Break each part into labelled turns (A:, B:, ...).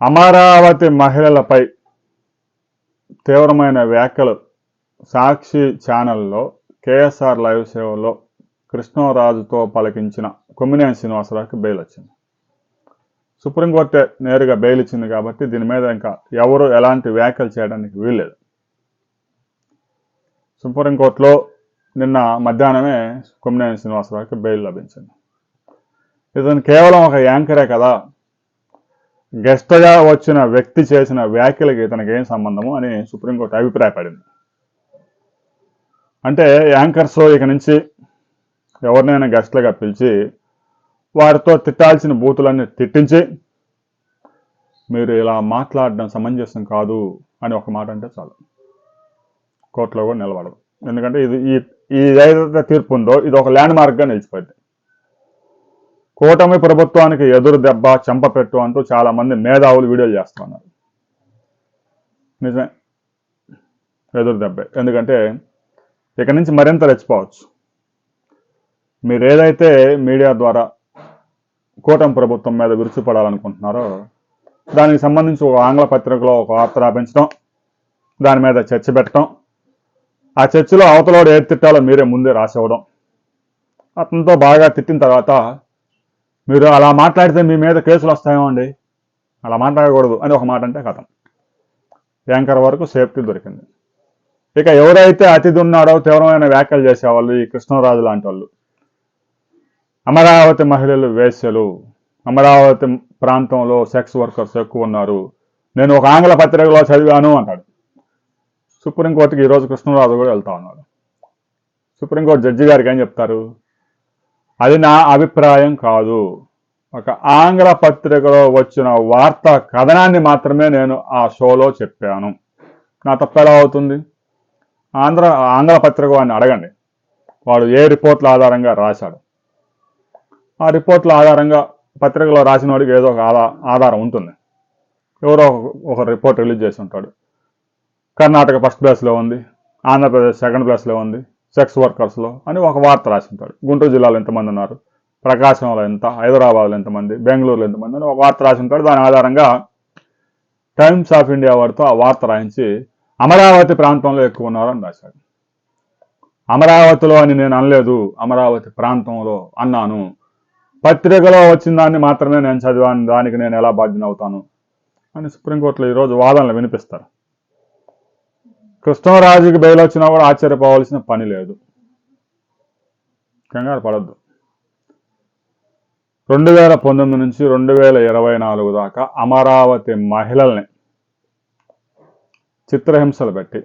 A: అమరావతి మహిళలపై తీవ్రమైన వ్యాఖ్యలు. సాక్షి ఛానల్లో కేఎస్ఆర్ లైవ్ సేవలో కృష్ణరాజుతో పలికించిన కొమ్మినేని శ్రీనివాసరావుకి బెయిల్ వచ్చింది సుప్రీంకోర్టే నేరుగా బెయిల్ ఇచ్చింది కాబట్టి దీని మీద ఇంకా ఎవరు ఎలాంటి వ్యాఖ్యలు చేయడానికి వీల్లేదు. సుప్రీంకోర్టులో నిన్న మధ్యాహ్నమే కొమ్మినేని శ్రీనివాసరావుకి బెయిల్ లభించింది. ఇతను కేవలం ఒక యాంకరే కదా గెస్ట్గా వచ్చిన వ్యక్తి చేసిన వ్యాఖ్యలకి ఇతనికి ఏం సంబంధము అని సుప్రీంకోర్టు అభిప్రాయపడింది. అంటే యాంకర్స్ ఇక నుంచి ఎవరినైనా గెస్ట్లుగా పిలిచి వారితో తిట్టాల్సిన బూతులన్నీ తిట్టించి మీరు ఇలా మాట్లాడడం సమంజసం కాదు అని ఒక మాట అంటే చాలు. కోర్టులో కూడా నిలబడదు. ఎందుకంటే ఇది ఈ ఈ ఏదైతే తీర్పు ఉందో ఇది ఒక ల్యాండ్ మార్క్గా నిలిచిపోయింది. కూటమి ప్రభుత్వానికి ఎదురు దెబ్బ చెంపపెట్టు అంటూ చాలా మంది మేధావులు వీడియోలు చేస్తున్నారు. నిజమే. ఎదురు దెబ్బే. ఎందుకంటే ఇక నుంచి మరింత రెచ్చిపోవచ్చు. మీరు ఏదైతే మీడియా ద్వారా కూటమి ప్రభుత్వం మీద విరుచుపడాలనుకుంటున్నారో దానికి సంబంధించి ఒక ఆంగ్ల పత్రికలో ఒక వార్త రాపించడం దాని మీద చర్చ పెట్టడం ఆ చర్చలో అవతలోడు ఏది తిట్టాలో మీరే ముందే రాసివ్వడం అతనితో బాగా తిట్టిన తర్వాత మీరు అలా మాట్లాడితే మీ మీద కేసులు వస్తాయో అండి అలా మాట్లాడకూడదు అని ఒక మాట అంటే కథం. యాంకర్ వరకు సేఫ్టీ దొరికింది. ఇక ఎవరైతే అతిథి ఉన్నాడో తీవ్రమైన వ్యాఖ్యలు చేసేవాళ్ళు ఈ కృష్ణరాజు లాంటి వాళ్ళు. అమరావతి మహిళలు వేశ్యలు. అమరావతి ప్రాంతంలో సెక్స్ వర్కర్స్ ఎక్కువ ఉన్నారు. నేను ఒక ఆంగ్ల పత్రికలో చదివాను అంటాడు. సుప్రీంకోర్టుకి ఈరోజు కృష్ణరాజు కూడా వెళ్తా ఉన్నాడు. సుప్రీంకోర్టు జడ్జి గారికి ఏం చెప్తారు? అది నా అభిప్రాయం కాదు. ఒక ఆంగ్ల పత్రికలో వచ్చిన వార్తా కథనాన్ని మాత్రమే నేను ఆ షోలో చెప్పాను. నా తప్ప ఎలా అవుతుంది? ఆంధ్ర ఆంగ్ల పత్రిక వాడిని అడగండి. వాడు ఏ రిపోర్ట్ల ఆధారంగా రాశాడు? ఆ రిపోర్ట్ల ఆధారంగా పత్రికలో రాసిన వాడికి ఏదో ఒక ఆధా ఆధారం ఉంటుంది. ఎవరో ఒక- ఒక రిపోర్ట్ రిలీజ్ చేసి ఉంటాడు. కర్ణాటక ఫస్ట్ ప్లేస్లో ఉంది. ఆంధ్రప్రదేశ్ సెకండ్ ప్లేస్లో ఉంది. సెక్స్ వర్కర్స్లో అని ఒక వార్త రాసి ఉంటాడు గుంటూరు జిల్లాలో ఎంతమంది ఉన్నారు? ప్రకాశంలో ఎంత? హైదరాబాద్లో ఎంతమంది? బెంగళూరులో ఎంతమంది? అని ఒక వార్త రాసి ఉంటాడు దాని ఆధారంగా టైమ్స్ ఆఫ్ ఇండియా వారితో ఆ వార్త రాయించి అమరావతి ప్రాంతంలో ఎక్కువ ఉన్నారని రాశాడు. అమరావతిలో అని నేను అనలేదు అమరావతి ప్రాంతంలో అన్నాను. పత్రికలో వచ్చిన దాన్ని మాత్రమే నేను చదివాను దానికి నేను ఎలా బాధ్యత అవుతాను? అని సుప్రీంకోర్టులో ఈరోజు వాదనలు వినిపిస్తారు. కృష్ణరాజుకి బెయిల్ వచ్చినా కూడా ఆశ్చర్యపోవాల్సిన పని లేదు. కంగారు పడద్దు. రెండు వేల పంతొమ్మిది నుంచి రెండు వేల ఇరవై నాలుగు దాకా అమరావతి మహిళల్ని చిత్రహింసలు పెట్టి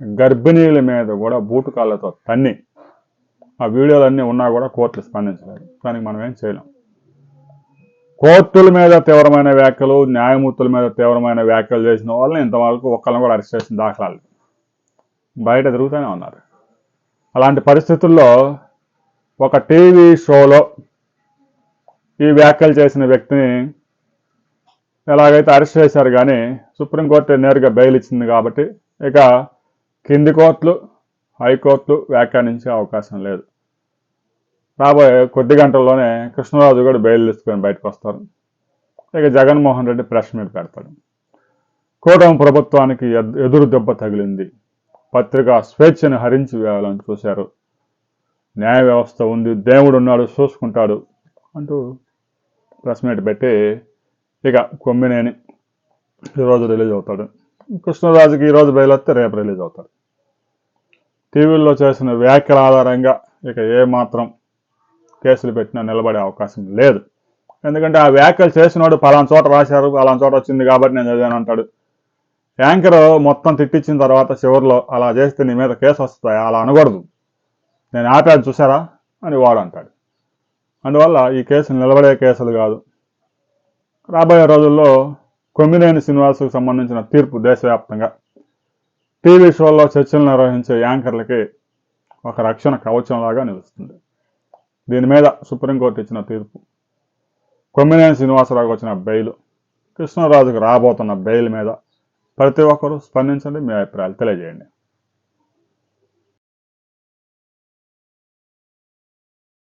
A: గర్భిణీల మీద కూడా బూటుకాళ్ళతో తన్ని ఆ వీడియోలన్నీ ఉన్నా కూడా కోర్టులు స్పందించలేదు. దానికి మనం ఏం చేయలేం. కోర్టుల మీద తీవ్రమైన వ్యాఖ్యలు న్యాయమూర్తుల మీద తీవ్రమైన వ్యాఖ్యలు చేసిన వాళ్ళని ఇంతవరకు ఒక్కళ్ళని కూడా అరెస్ట్ చేసిన దాఖలాలు బయట తిరుగుతూనే ఉన్నారు. అలాంటి పరిస్థితుల్లో ఒక టీవీ షోలో ఈ వ్యాఖ్యలు చేసిన వ్యక్తిని ఎలాగైతే అరెస్ట్ చేశారు కానీ సుప్రీంకోర్టు నేరుగా బెయిల్ ఇచ్చింది కాబట్టి ఇక కింది కోర్టులు హైకోర్టులు వ్యాఖ్యానించే అవకాశం లేదు. రాబోయే కొద్ది గంటల్లోనే కృష్ణరాజు కూడా బెయిల్ తీసుకొని బయటకు వస్తారు. ఇక జగన్మోహన్ రెడ్డి ప్రెస్ మీద పెడతాడు. కూటమి ప్రభుత్వానికి ఎదురు దెబ్బ తగిలింది. పత్రిక స్వేచ్ఛను హరించి వేయాలని చూశారు. న్యాయ వ్యవస్థ ఉంది దేవుడు ఉన్నాడు చూసుకుంటాడు అంటూ ప్రెస్ మీట్ పెట్టి ఇక కొమ్మినేని ఈరోజు రిలీజ్ అవుతాడు. కృష్ణరాజుకి ఈరోజు బయలు వస్తే రేపు రిలీజ్ అవుతాడు. టీవీల్లో చేసిన వ్యాఖ్యల ఆధారంగా ఇక ఏమాత్రం కేసులు పెట్టినా నిలబడే అవకాశం లేదు. ఎందుకంటే ఆ వ్యాఖ్యలు చేసినోడు పలానా చోట రాశారు పలానా చోట వచ్చింది కాబట్టి నేను చదివాను అంటాడు. యాంకర్ మొత్తం తిట్టించిన తర్వాత చివరిలో అలా చేస్తే నీ మీద కేసు వస్తాయి? అలా అనకూడదు. నేను ఆపాను చూసారా అని వాడు అంటాడు. అందువల్ల ఈ కేసు నిలబడే కేసులు కాదు. రాబోయే రోజుల్లో కొమ్మినేని శ్రీనివాసుకు సంబంధించిన తీర్పు దేశవ్యాప్తంగా టీవీ షోల్లో చర్చలు నిర్వహించే యాంకర్లకి ఒక రక్షణ కవచంలాగా నిలుస్తుంది. దీని మీద సుప్రీంకోర్టు ఇచ్చిన తీర్పు. కొమ్మినేని శ్రీనివాసరావుకు వచ్చిన బెయిల్ కృష్ణరాజుకు రాబోతున్న బెయిల్ మీద parte de la correspondencia de mi apalache de